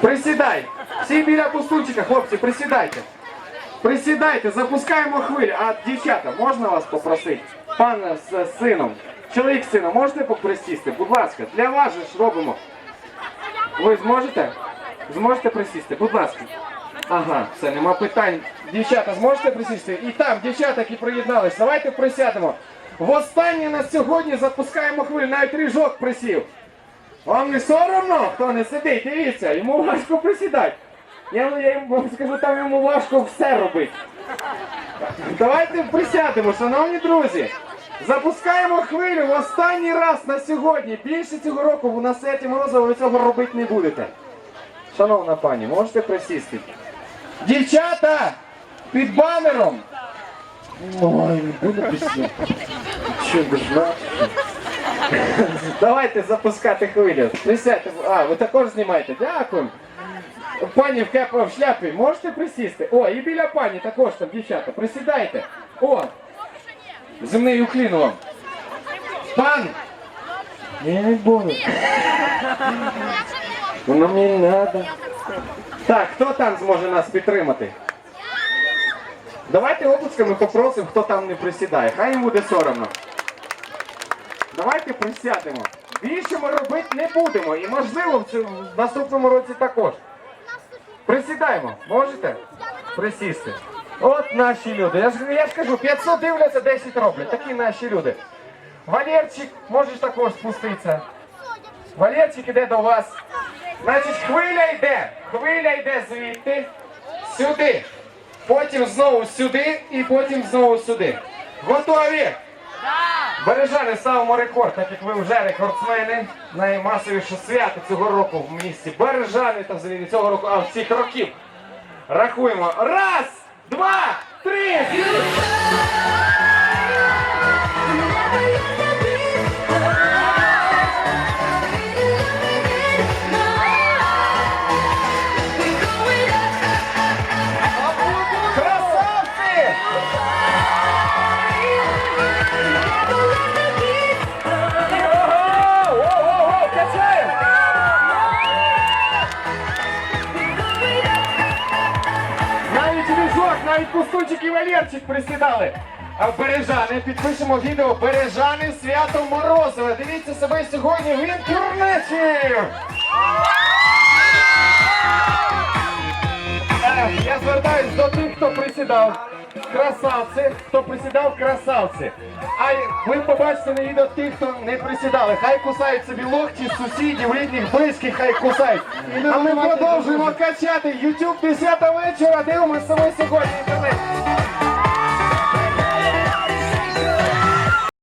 Присідай. Всі біля пустунчика, хлопці, присідайте. Присідайте, запускаємо хвилю. А дівчата, можна вас попросити? Пан з сином, чоловік з сином, можете поприсісти? Будь ласка, для вас ж робимо. Ви зможете? Зможете присісти? Будь ласка. Ага, все, нема питань. Дівчата, зможете присісти? І там, дівчата, які приєднались, давайте присядемо. Востаннє на сьогодні запускаємо хвилю, навіть ріжок присів. Вам не соромно, хто не сидить, дивіться, йому важко присідати. Я, я йому скажу, там йому важко все робити. Давайте присядемо, шановні друзі. Запускаємо хвилю в останній раз на сьогодні. Більше цього року на Святі Морозова ви цього робити не будете. Шановна пані, можете присісти? Дівчата! Під банером! Ой, не буду присісти. Що держна? Давайте запускати хвилю. Присядьте. А, ви також знімаєте. Дякую. Пані в кепа в шляпі, можете присісти? О, і біля пані також там, дівчата, присідайте. О! Земний уклін вам. Пан! Я не буду. Воно мені не треба. Так, хто там зможе нас підтримати? Давайте опусками попросимо, хто там не присідає. Хай їм буде соромно. Давайте присядемо. Більше ми робити не будемо. І можливо в наступному році також. Присідаємо. Можете? Присісти. От наші люди. Я ж, я ж кажу, 500 дивляться, 10 роблять. Такі наші люди. Валерчик, можеш також спуститися. Валерчик іде до вас. Значить, хвиля йде. Хвиля йде звідти, сюди. Потім знову сюди і потім знову сюди. Готові? Бережани ставимо рекорд, так як ви вже рекордсмени. Наймасовіше свято цього року в місті Бережани та взагалі цього року, а всіх років. Рахуємо. Раз, Навіть пустунчик і Валерчик присідали. А Бережани, підпишемо відео Бережани свято Морозове. Дивіться себе сьогодні в інтернеті. Я звертаюсь до тих, хто присідав. Красавці, хто присідав, красавці. А ви побачите на відео тих, хто не присідали. Хай кусають собі локті, сусідів, рідних, близьких, хай кусають. А ми продовжуємо качати. YouTube 10 вечора. Дивимося ми сьогодні.